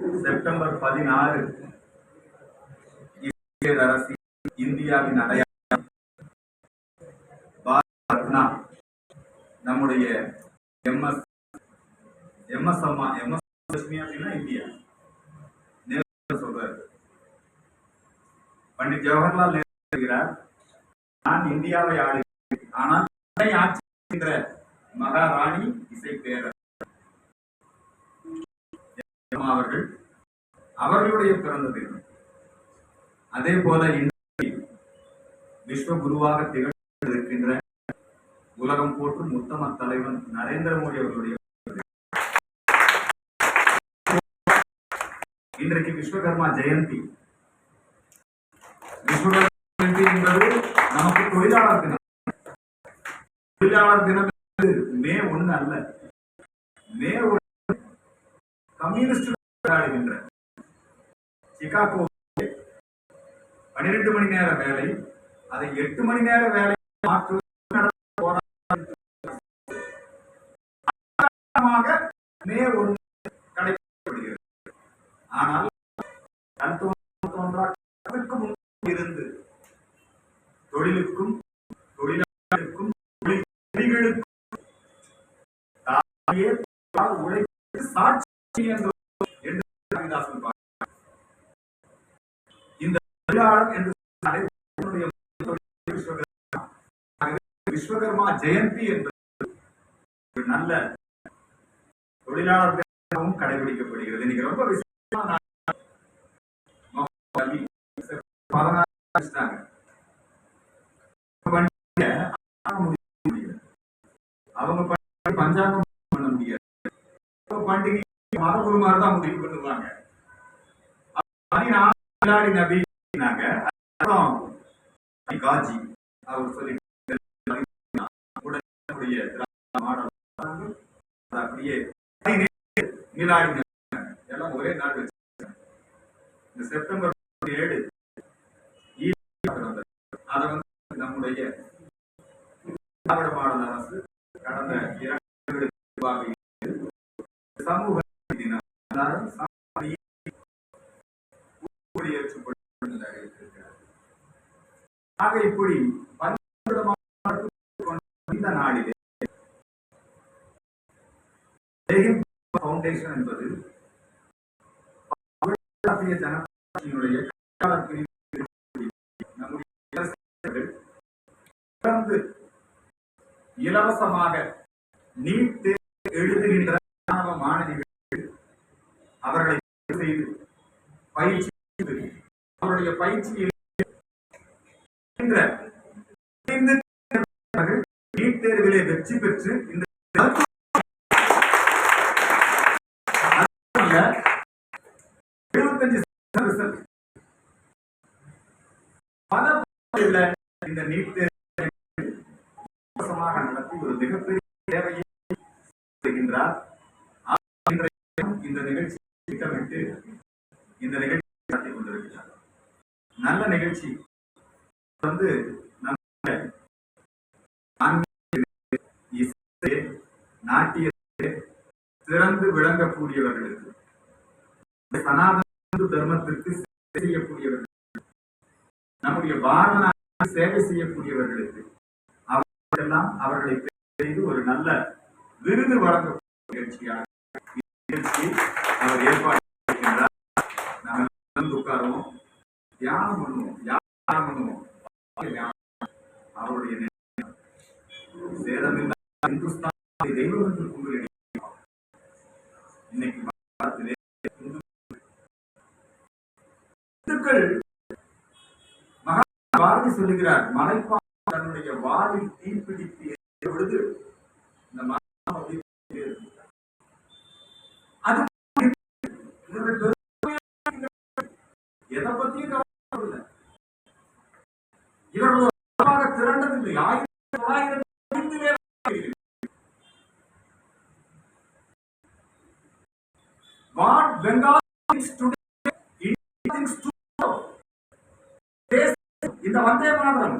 September பதினாறு அரசு இந்தியாவின் அடையாளம். பாரத் ரத்னா நம்முடைய எம்எஸ் எம்எஸ் அம்மா எம்எஸ் லட்சுமி அப்படின்னா இந்தியா. நேரு சொல்றாரு. பண்டிட் ஜவஹர்லால் நேரு சொல்கிறார் நான் இந்தியாவை ஆடுகிறேன் ஆனால் ஆட்சி மகாராணி இசை பேரர் அவர்கள் அவர்களுடைய பிறந்த தினம். அதே போல இன்றைக்கு விஸ்வ குருவாக திகழ்ந்திருக்கின்ற உலகம் போற்றும் உத்தம தலைவன் நரேந்திர மோடி அவர்களுடைய இன்றைக்கு விஸ்வகர்மா ஜெயந்தி. விஸ்வகர்மா ஜெயந்தி என்பது நமக்கு தொழிலாளர் தினம். தொழிலாளர் தினம் மே ஒண்ணு அல்ல. மே ஒன்று கம்யூனிஸ்ட் கொண்டாடுகின்ற சிகாகோ பனிரெண்டு மணி நேர வேலை அதை எட்டு மணி நேர வேலை மாற்றுவது மே ஒன்று கடைபிடிக்கப்படுகிறது. ஆனால் கண் தோன்றா- முன் இருந்து தொழிலுக்கும் தொழிலாளர்களுக்கும் தொழில்களுக்கும் உழைப்பு சாட்சி இந்த விஸ்வகர்மா. ஜெயந்தி என்பது ஒரு நல்ல தொழிலாளர் கடைபிடிக்கப்படுகிறது இன்னைக்கு ரொம்ப அவங்க பண்டிகை பஞ்சாங்கம் பண்ண முடியாது பண்டிகை மதகுருமார் தான் முடிவு பண்ணுவாங்க. நபினாங்க அப்புறம் காஜி அவர் சொல்லி உடனுடைய மாடல் அப்படியே எல்லாம் ஒரே நாள் இந்த செப்டம்பர் ஏழு அதை வந்து நம்முடைய திராவிட மாடல் அரசு கடந்த இரண்டு சமூக ஆக இப்படி இந்த நாளிலே ஃபவுண்டேஷன் என்பது தொடர்ந்து இலவசமாக நீட் தேர்வு எழுதுகின்ற மாணவ மாணவிகள் அவர்களை செய்து பயிற்சி அவருடைய பயிற்சியில் நீட் தேர்விலே வெற்றி பெற்று இந்த இந்த நீட் தேர்வை நடத்தி ஒரு மிகப்பெரிய தேவையை இந்த நிகழ்ச்சி திட்டமிட்டு இந்த நிகழ்ச்சி நடத்தி கொண்டிருக்கிறார். நல்ல நிகழ்ச்சி. வந்து இசை நாட்டியத்திலே சிறந்து விளங்கக்கூடியவர்களுக்கு சனாதன தர்மத்திற்கு சேவை செய்யக்கூடியவர்கள் நம்முடைய பாரத சேவை செய்யக்கூடியவர்களுக்கு அவர்களெல்லாம் அவர்களை செய்து ஒரு நல்ல விருது வழங்கக்கூடிய நிகழ்ச்சியாக இந்த நிகழ்ச்சியை அவர் ஏற்பாடு செய்கின்றார் நாங்கள் வந்து உட்காருவோம் தியானம் பண்ணுவோம் தியானம் பண்ணுவோம் தியானம். அவருடைய நேரம். சேதமில்லா இந்துஸ்தான் தெய்வம் என்று கூறுகிறேன் இன்னைக்கு பாரதத்திலே இந்து இந்துக்கள் மகா பாரதி சொல்லுகிறார் மலைப்பா தன்னுடைய வாளில் தீப்பிடித்து பொழுது இந்த அது எதை பத்தியும் இவர்கள் திரண்டதில்லை. ஆயிரத்தி தொள்ளாயிரத்தி ஐந்திலே Yes, இந்த வந்தே மாதரம்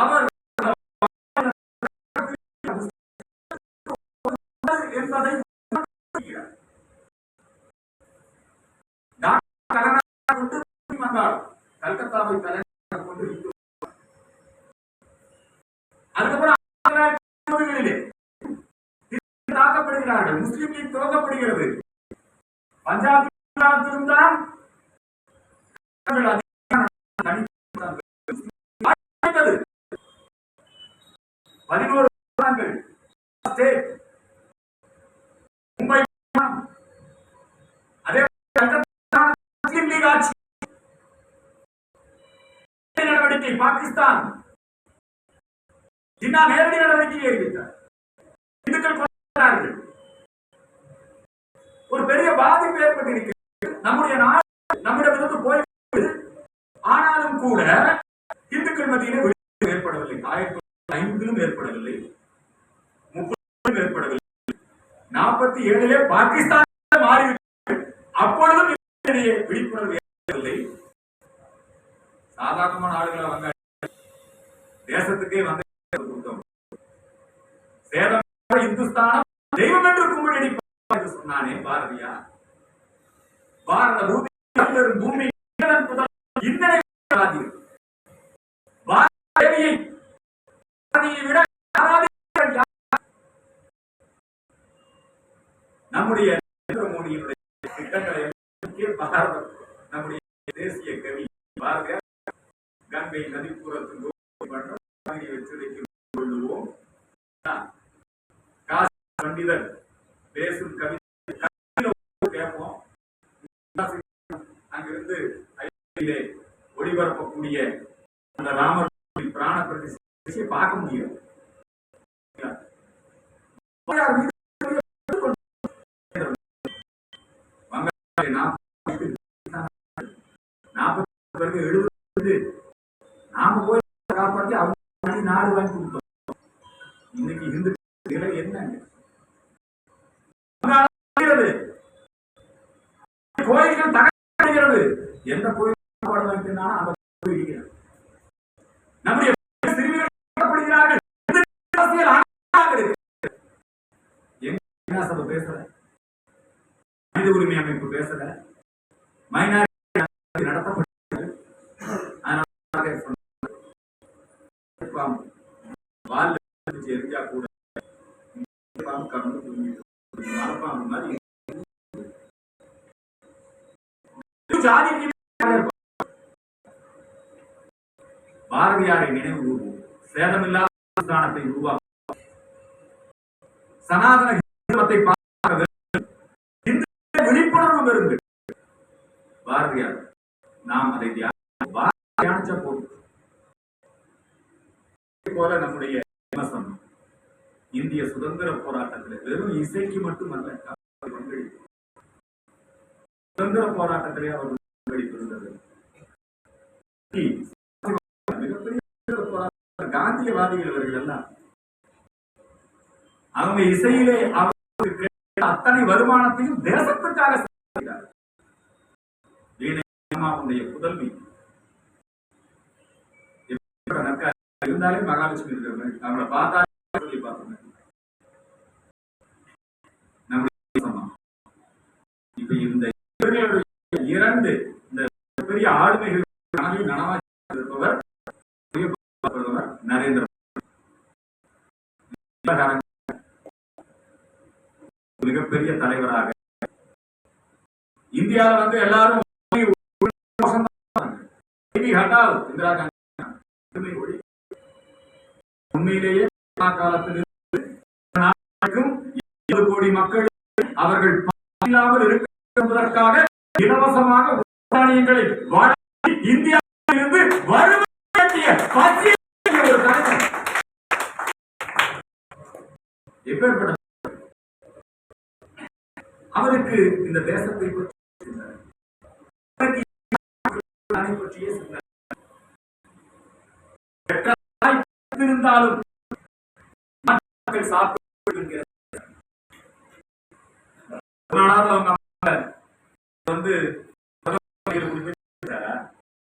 அவர் என்பதை கல்கத்தாவை தலைநகராக கொண்டு அதுக்கப்புறம் தாக்கப்படுகிறார்கள். முஸ்லிம் லீக் துவக்கப்படுகிறது. பஞ்சாபி தான் அடுத்தது பதினோரு மாநிலங்கள் ஸ்டேட் மும்பை அதே முஸ்லிம் லீக் ஆட்சி நடவடிக்கை பாகிஸ்தான். ஜின்னா நேரடி நடவடிக்கையை அறிவித்தார் இந்துக்கள் கொண்டார்கள் ஒரு பெரிய பாதிப்பு ஏற்பட்டிருக்கிறது. நம்முடைய நாடு நம்முடைய வந்து போய் ஆனாலும் கூட இந்துக்கள் மத்தியிலே விழிப்புணர்வு ஏற்படவில்லை. ஆயிரத்தி ஐந்திலும் ஏற்படவில்லை முப்பதிலும் ஏற்படவில்லை நாற்பத்தி ஏழிலே பாகிஸ்தான் மாறிவிட்டது. அப்பொழுதும் விழிப்புணர்வு ஏற்படவில்லை. சாதாரணமான ஆளுகளை வங்க தேசத்துக்கே வந்து கொடுத்தோம் சேதம் இந்துஸ்தானம் தெய்வம் என்று கும்பிடி என்று சொன்னானே பாரதியா பாரத பூமி பூமி இந்திரன் பாரதியை விட நம்முடைய நரேந்திர மோடியினுடைய திட்டங்களை எல்லாம் பாரத நம்முடைய தேசிய கவி பாரதியார் கங்கை நதிப்புறத்து மன்றம் கொள்ளுவோம். பண்டிதர் பேசும் கவிதை கேட்போம். அங்கிருந்து ஒளிபரப்பக்கூடிய அந்த ராமர் விஷயம் பார்க்க முடியும். நாற்பது எழுபது நாம போய் காப்பாற்றி அவங்க நாடு வாங்கி கொடுத்தோம் இன்னைக்கு இந்து நிலை என்னங்க கோயில்கள் தகர்க்கப்படுகிறது எந்த கோயில் பாடம் வைத்திருந்தாலும் அந்த கோயில் நம்முடைய மனித உரிமை அமைப்பு பேசல. மைனாரிட்டி நடத்தப்பட்டது. எரிஞ்சா கூட கடந்து தூங்கிட்டு மரப்பாம்பு மாதிரி ஜாதிக்கு பாரதியாரை நினைவு கூறுவோம். சேதமில்லாத உருவாக்கும். சனாதன ஹிந்துமத்தை பார்க்க வேண்டும். இந்து விழிப்புணர்வு பெறுங்கள் பாரதியார் நாம் அதை தியானிச்ச போதும். போல நம்முடைய விமர்சனம் இந்திய சுதந்திர போராட்டத்தில் வெறும் இசைக்கு மட்டுமல்ல பங்களிப்பு. சுதந்திர போராட்டத்திலே அவர் பங்களிப்பு இருந்தது மிகப்பெரிய சுதந்திர காந்தியவாதிகள் இவர்கள் எல்லாம். அவங்க இசையிலே அவருக்கு அத்தனை வருமானத்தையும் தேசத்துக்காக செலவழித்தார். புதல்வி இருந்தாலே மகாலட்சுமி இருக்கிற அவங்கள பார்த்தா சொல்லி பார்த்தோம் இப்ப இந்த இரண்டு இந்த பெரிய ஆளுமைகள் நனவா இருப்பவர் நரேந்திர மிகப்பெரிய தலைவராக. இந்தியாவில் வந்து எல்லாரும் இந்திரா காந்தி உண்மையிலேயே காலத்தில் இருந்து கோடி மக்கள் அவர்கள் இல்லாமல் இருப்பதற்காக இலவசமாக தானியங்களை வழங்கி இந்தியாவிலிருந்து வறுமை கட்டிய பசிய எப்பேற்பட்ட அவருக்கு இந்த தேசத்தை பற்றிய இருந்தாலும் மக்கள் அவங்க அம்மா வந்து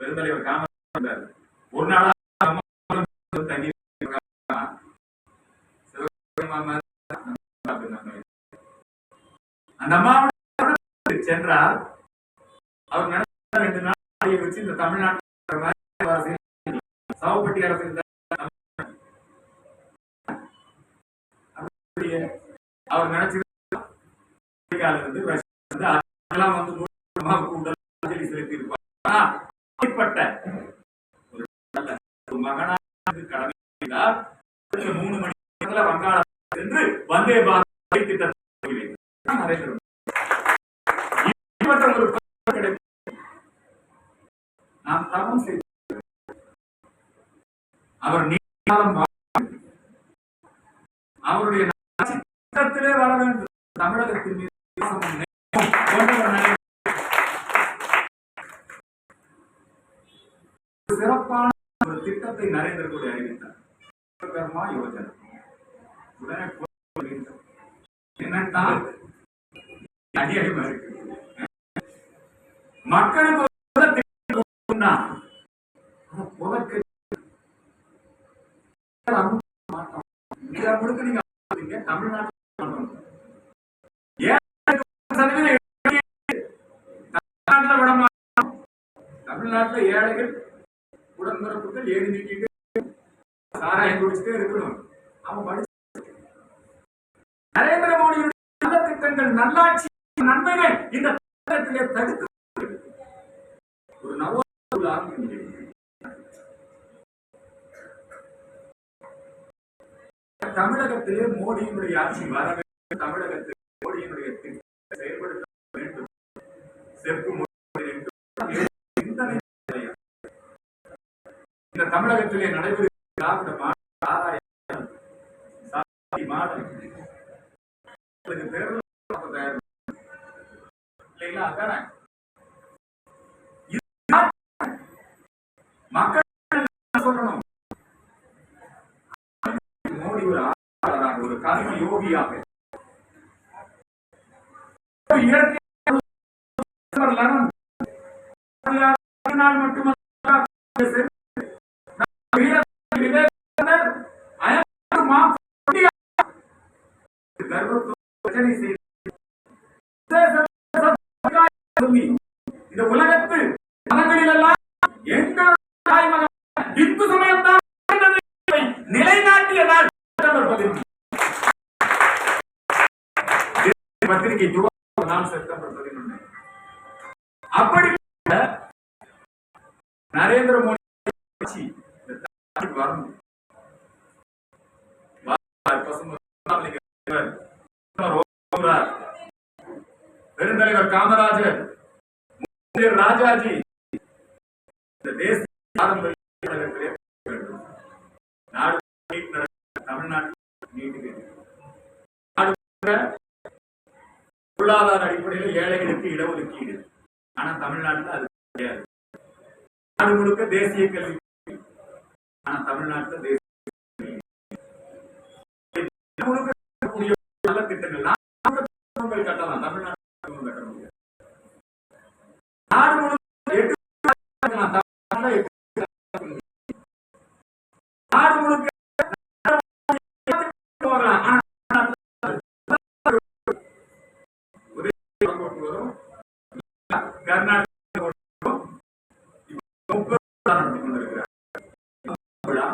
பெருந்தலைவர் காமராஜர் ஒரு நாளா அந்த அம்மாவுடைய சென்றால் அவர் நடந்த ரெண்டு நாள் வச்சு இந்த தமிழ்நாட்டில் சாவுப்பட்டி அரசு அவர் நினைச்சிருந்து அமெரிக்கால அதெல்லாம் வந்து மூலமா அஞ்சலி செலுத்தி இருப்பார் ஒரு நல்ல ஒரு மகனாக கடமை மூணு மணி நேரத்தில் வங்காளம் சென்று வந்தே பாரத் ரயில் திட்டத்தை நடைபெறும் ஒரு நாம் தவம் செய்து அவர் நீண்டாலும் அவருடைய ஆட்சி திட்டத்திலே வர வேண்டும் தமிழகத்தின் மீது சிறப்பான ஒரு திட்டத்தை நரேந்திர மோடி அறிவித்தார் யோஜனை உடனே என்னென்றால் அதிகமா இருக்கு மக்களுக்கு நீங்க தமிழ்நாட்டுல தமிழ்நாட்டுல தமிழ்நாட்டுல ஏழைகள் உடன்பிறப்புகள் ஏழு நீக்கிட்டு சாராயம் குடிச்சுட்டே இருக்கணும் அவன் படிச்சு நரேந்திர மோடியுடைய நல்ல திட்டங்கள் நல்லாட்சி நன்மைகள் இந்த திட்டத்திலே தடுக்க ஒரு நவோதய ஆரம்பிக்க தமிழகத்திலே மோடியினுடைய ஆட்சி வர வேண்டும் தமிழகத்தில் மோடியினுடைய திட்டத்தை செயல்படுத்த வேண்டும். செப்பு இந்த தமிழகத்திலே நடைபெறும் திராவிட மாடல் ஆதாய மாடல். தேர்தல் இல்லைங்களா அதானே இது மக்கள் சொல்லணும் மோடி ஒரு ஆளாளராக ஒரு கர்ம யோகியாக ஒரு மட்டுமல்ல கர்வத்தோடு செய்து சொல்லி இந்த உலகத்து மதங்களில் எல்லாம் எங்களுடைய தாய்மகம் இந்து சமயம் தான் நிலைநாட்டிய நாள். பத்திரிகை நாள் செப்டம்பர் பதினொன்று. நரேந்திர மோடி வரணும். பெருந்தலைவர் காமராஜர் ராஜாஜி. இந்த தேசிய பாரம்பரிய நாடு தமிழ்நாட்டில் பொருளாதார அடிப்படையில் ஏழைகளுக்கு இடஒதுக்கீடு. ஆனா தமிழ்நாட்டில் அது கிடையாது. நாடு முழுக்க தேசிய கல்வி. ஆனா தமிழ்நாட்டில் தேசிய கல்வி. நல்ல திட்டங்கள் நாடு குடும்பங்கள் கட்டலாம் தமிழ்நாட்டில் குடும்பம் கட்ட முடியாது நாடு முழுக்க எட்டு கட்டலாம். தமிழ்நாட்டுல எட்டு கட்டலாம். நாடு முழுக்க போகலாம் ஆனா தமிழ்நாட்டுல உதயநிதி கொண்டு வரும் கர்நாடகா கொண்டு வரும் இப்ப முப்பது விழா நடத்தி கொண்டிருக்கிறார் விழா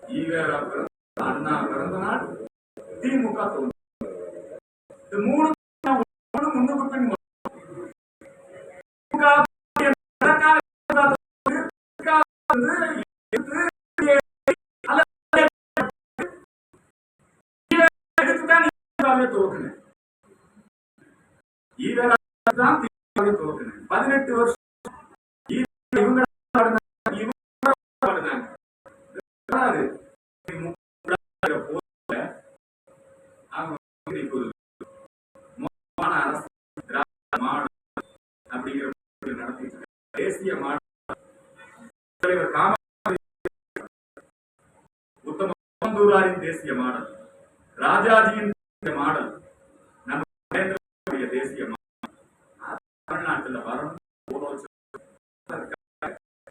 ஈவேரா பிறந்த அண்ணா பிறந்த நாள் திமுக தோன்றும் இந்த மூணு மூணு முன்னுக்கு பின் வரும். திமுக நடக்காத திமுக வந்து எதிர்த்து அல்லது ஈவேரா எடுத்துதான் திமுகவை துவக்கினேன் ஈவேரா தான் திமுகவை துவக்கினேன் பதினெட்டு வருஷம் பேசிய தலைவர் காமந்தூராரின் தேசிய மாடல் ராஜாஜியின் மாடல் நம்ம நரேந்திரனுடைய தேசிய மாடல். தமிழ்நாட்டில் வரணும்.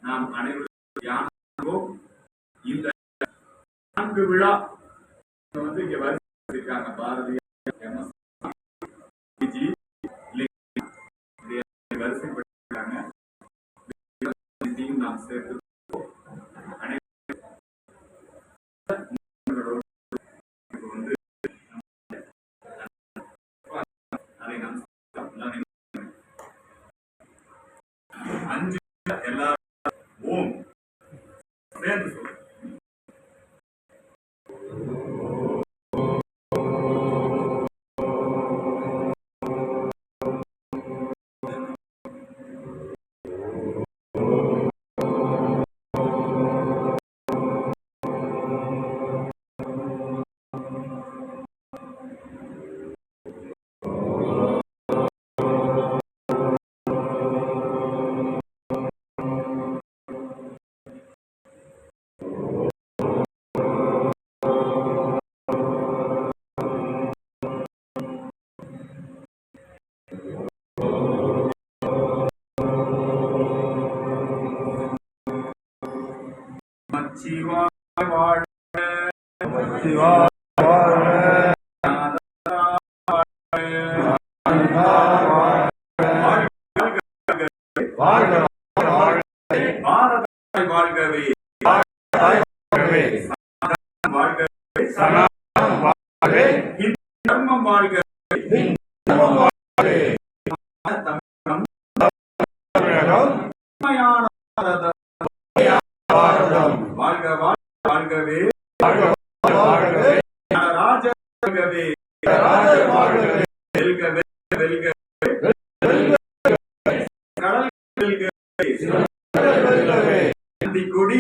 நாம் அனைவரும் தியானம் இந்த நான்கு விழா வந்து இங்க வருகிறாங்க பாரதிய சேர்த்து சனாதனம் வாழ்க தர்மம் வாழ்க தர்மம் வாழ்க வாழ்கவே வாழ்க வாழ்கவே ராஜ வாழ்கவே ராஜ வாழ்கவே வெல்கவே கடல் கொடி